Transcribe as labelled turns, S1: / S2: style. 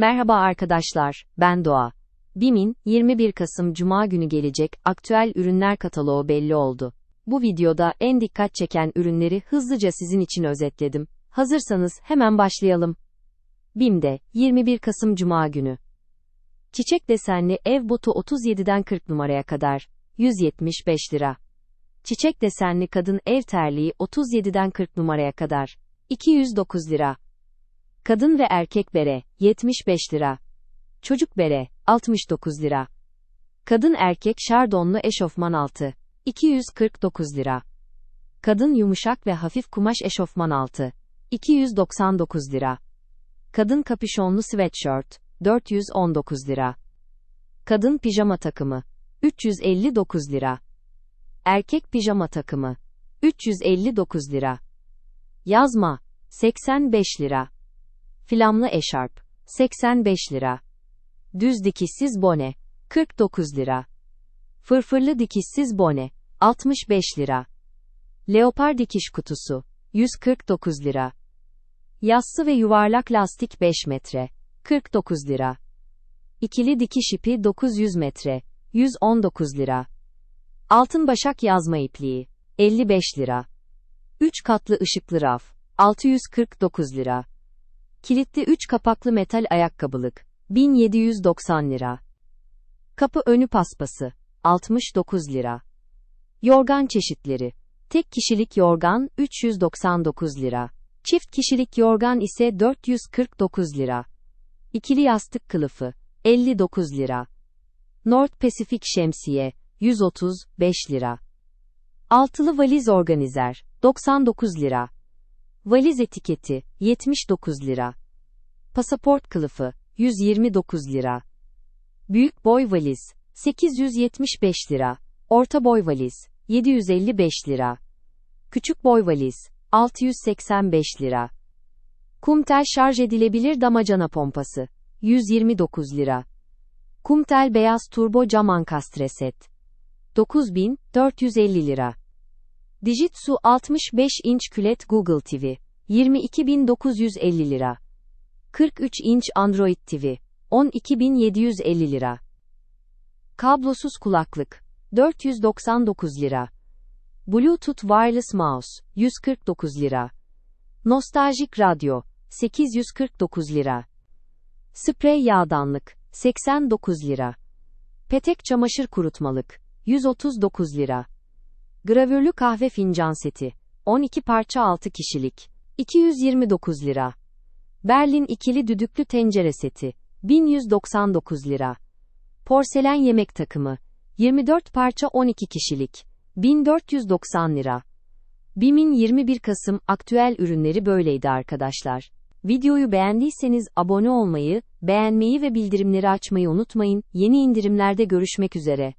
S1: Merhaba arkadaşlar, ben Doğa. BİM'in 21 Kasım Cuma günü gelecek aktüel ürünler kataloğu belli oldu. Bu videoda en dikkat çeken ürünleri hızlıca sizin için özetledim. Hazırsanız hemen başlayalım. BİM'de 21 Kasım Cuma günü. Çiçek desenli ev botu 37'den 40 numaraya kadar 175 lira. Çiçek desenli kadın ev terliği 37'den 40 numaraya kadar 209 lira. Kadın ve erkek bere 75 lira. Çocuk bere 69 lira. Kadın erkek şardonlu eşofman altı 249 lira. Kadın yumuşak ve hafif kumaş eşofman altı 299 lira. Kadın kapüşonlu sweatshirt 419 lira. Kadın pijama takımı 359 lira. Erkek pijama takımı 359 lira. Yazma 85 lira. Flamlı eşarp 85 lira. Düz dikişsiz bone 49 lira. Fırfırlı dikişsiz bone 65 lira. Leopar dikiş kutusu 149 lira. Yassı ve yuvarlak lastik 5 metre 49 lira. İkili dikiş ipi 900 metre 119 lira. Altın başak yazma ipliği 55 lira. 3 katlı ışıklı raf 649 lira. Kilitli 3 kapaklı metal ayakkabılık 1790 lira. Kapı önü paspası 69 lira. Yorgan çeşitleri. Tek kişilik yorgan 399 lira. Çift kişilik yorgan ise 449 lira. İkili yastık kılıfı 59 lira. North Pacific şemsiye 135 lira. Altılı valiz organizer 99 lira. Valiz etiketi 79 lira. Pasaport kılıfı 129 lira. Büyük boy valiz 875 lira. Orta boy valiz 755 lira. Küçük boy valiz 685 lira. Kumtel şarj edilebilir damacana pompası 129 lira. Kumtel beyaz turbo cam ankastre set 9450 lira. Dijitsu 65 inç kület Google TV 22950 lira. 43 inç Android TV 12750 lira. Kablosuz kulaklık 499 lira. Bluetooth wireless mouse 149 lira. Nostaljik radyo 849 lira. Sprey yağdanlık 89 lira. Petek çamaşır kurutmalık 139 lira. Gravürlü kahve fincan seti 12 parça 6 kişilik 229 lira. Berlin ikili düdüklü tencere seti 1199 lira. Porselen yemek takımı 24 parça 12 kişilik 1490 lira. BİM'in 21 Kasım aktüel ürünleri böyleydi arkadaşlar. Videoyu beğendiyseniz abone olmayı, beğenmeyi ve bildirimleri açmayı unutmayın. Yeni indirimlerde görüşmek üzere.